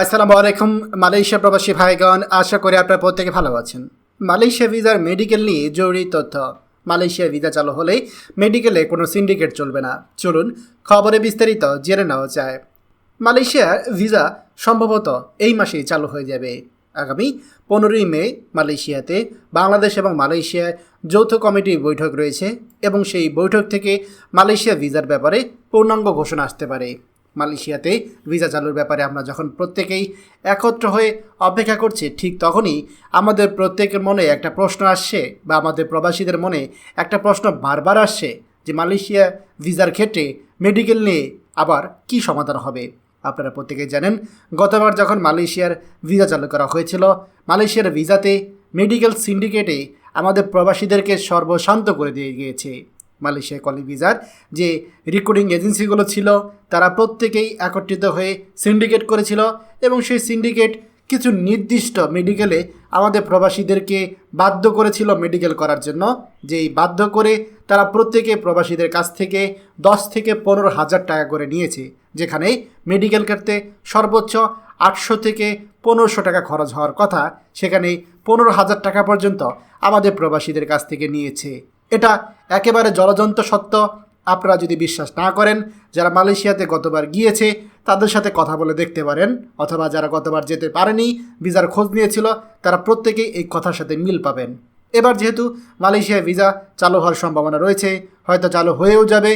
আসসালামু আলাইকুম, মালয়েশিয়া প্রবাসী ভাইগণ, আশা করি আপনারা প্রত্যেকে ভালো আছেন। মালয়েশিয়া ভিসার মেডিকেল নিয়ে জরুরি তথ্য। মালয়েশিয়া ভিসা চালু হলেই মেডিকেলে কোনো সিন্ডিকেট চলবে না। চলুন খবরে বিস্তারিত জেনে নেওয়া যায়। মালয়েশিয়া ভিসা সম্ভবত এই মাসেই চালু হয়ে যাবে। আগামী পনেরোই মে মালয়েশিয়াতে বাংলাদেশ এবং মালয়েশিয়ায় যৌথ কমিটির বৈঠক রয়েছে এবং সেই বৈঠক থেকে মালয়েশিয়া ভিসার ব্যাপারে পূর্ণাঙ্গ ঘোষণা আসতে পারে। মালয়েশিয়াতে ভিসা চালুর ব্যাপারে আমরা যখন প্রত্যেকেই একত্র হয়ে অপেক্ষা করছি, ঠিক তখনই আমাদের প্রত্যেকের মনে একটা প্রশ্ন আসছে বা আমাদের প্রবাসীদের মনে একটা প্রশ্ন বারবার আসছে যে মালয়েশিয়া ভিসার ক্ষেত্রে মেডিকেল নিয়ে আবার কি সমাধান হবে? আপনারা প্রত্যেকেই জানেন গতবার যখন মালয়েশিয়ার ভিসা চালু করা হয়েছিল, মালয়েশিয়ার ভিসাতে মেডিকেল সিন্ডিকেটে আমাদের প্রবাসীদেরকে সর্বশান্ত করে দিয়ে গিয়েছে। মালয়েশিয়া কলি ভিসার যে রিক্রুটিং এজেন্সিগুলো ছিল, তারা প্রত্যেকেই একত্রিত হয়ে সিন্ডিকেট করেছিল এবং সেই সিন্ডিকেট কিছু নির্দিষ্ট মেডিকেলে আমাদের প্রবাসীদেরকে বাধ্য করেছিল মেডিকেল করার জন্য। যেই বাধ্য করে তারা প্রত্যেকে প্রবাসীদের কাছ থেকে দশ থেকে পনেরো হাজার টাকা করে নিয়েছে যেখানে মেডিকেল করতে সর্বোচ্চ আটশো থেকে পনেরোশো টাকা খরচ হওয়ার কথা সেখানে পনেরো হাজার টাকা পর্যন্ত আমাদের প্রবাসীদের কাছ থেকে নিয়েছে। এটা একেবারে জলজন্ত সত্য। আপনারা যদি বিশ্বাস না করেন, যারা মালয়েশিয়াতে গতবার গিয়েছে, তাদের সাথে কথা বলে দেখতে পারেন। অথবা যারা গতবার যেতে পারেনি, ভিসার খোঁজ নিয়েছিল, তারা প্রত্যেকেই এই কথার সাথে মিল পাবেন। এবার যেহেতু মালয়েশিয়ায় ভিসা চালু হওয়ার সম্ভাবনা রয়েছে, হয়তো চালু হয়েও যাবে।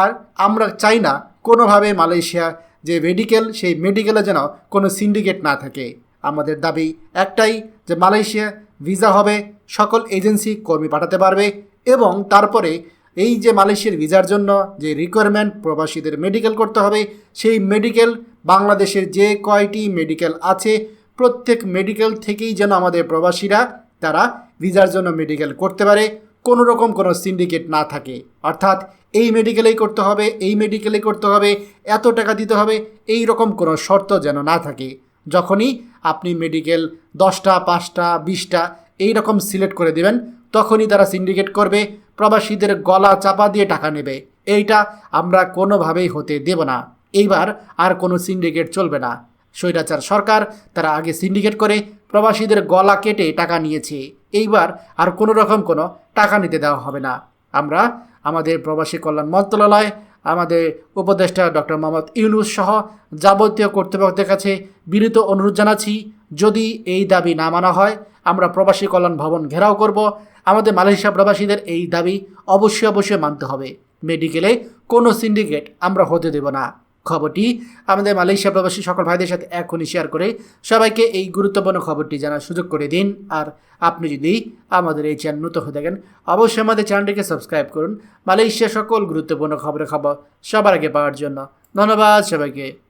আর আমরা চাই না কোনোভাবে মালয়েশিয়া যে মেডিকেল, সেই মেডিকেলে যেন কোনো সিন্ডিকেট না থাকে। আমাদের দাবি একটাই যে মালয়েশিয়া ভিসা হবে, সকল এজেন্সি কর্মী পাঠাতে পারবে। এবং তারপরে এই যে মালয়েশিয়ার ভিসার জন্য যে রিকোয়ারমেন্ট প্রবাসীদের মেডিকেল করতে হবে, সেই মেডিকেল বাংলাদেশের যে কয়টি মেডিকেল আছে, প্রত্যেক মেডিকেল থেকেই যেন আমাদের প্রবাসীরা তারা ভিসার জন্য মেডিকেল করতে পারে। কোনো রকম কোনো সিন্ডিকেট না থাকে। অর্থাৎ এই মেডিকেলেই করতে হবে, এই মেডিকেলেই করতে হবে, এত টাকা দিতে হবে, এই রকম কোনো শর্ত যেন না থাকে। যখনই আপনি মেডিকেল দশটা, পাঁচটা, বিশটা, এই রকম সিলেক্ট করে দেবেন তখনই তারা সিন্ডিকেট করবে, প্রবাসীদের গলা চাপা দিয়ে টাকা নেবে। এইটা আমরা কোনোভাবেই হতে দেব না। এইবার আর কোনো সিন্ডিকেট চলবে না। স্বৈরাচার সরকার তারা আগে সিন্ডিকেট করে, প্রবাসীদের গলা কেটে টাকা নিয়েছে। এইবার আর কোনো রকম কোনো টাকা নিতে দেওয়া হবে না। আমরা আমাদের প্রবাসী কল্যাণ মন্ত্রণালয়, আমাদের উপদেষ্টা ডক্টর মোহাম্মদ ইউনুস সহ যাবতীয় কর্তৃপক্ষের কাছে বিনীত অনুরোধ জানাচ্ছি, যদি এই দাবি না মানা হয় আমরা প্রবাসী কল্যাণ ভবন ঘেরাও করব। আমাদের মালয়েশিয়া প্রবাসীদের এই দাবি অবশ্যই অবশ্যই মানতে হবে। মেডিকেলে কোনো সিন্ডিকেট আমরা হতে দেব না। খবরটি আমাদের মালয়েশিয়া প্রবাসী সকল ভাইদের সাথে এখনই শেয়ার করে সবাইকে এই গুরুত্বপূর্ণ খবরটি জানার সুযোগ করে দিন। আর আপনি যদি আমাদের এই চ্যানেল নতুন হয়ে থাকেন, অবশ্যই আমাদের চ্যানেলটিকে সাবস্ক্রাইব করুন। মালয়েশিয়া সকল গুরুত্বপূর্ণ খবরের খবর সবার আগে পাওয়ার জন্য। ধন্যবাদ সবাইকে।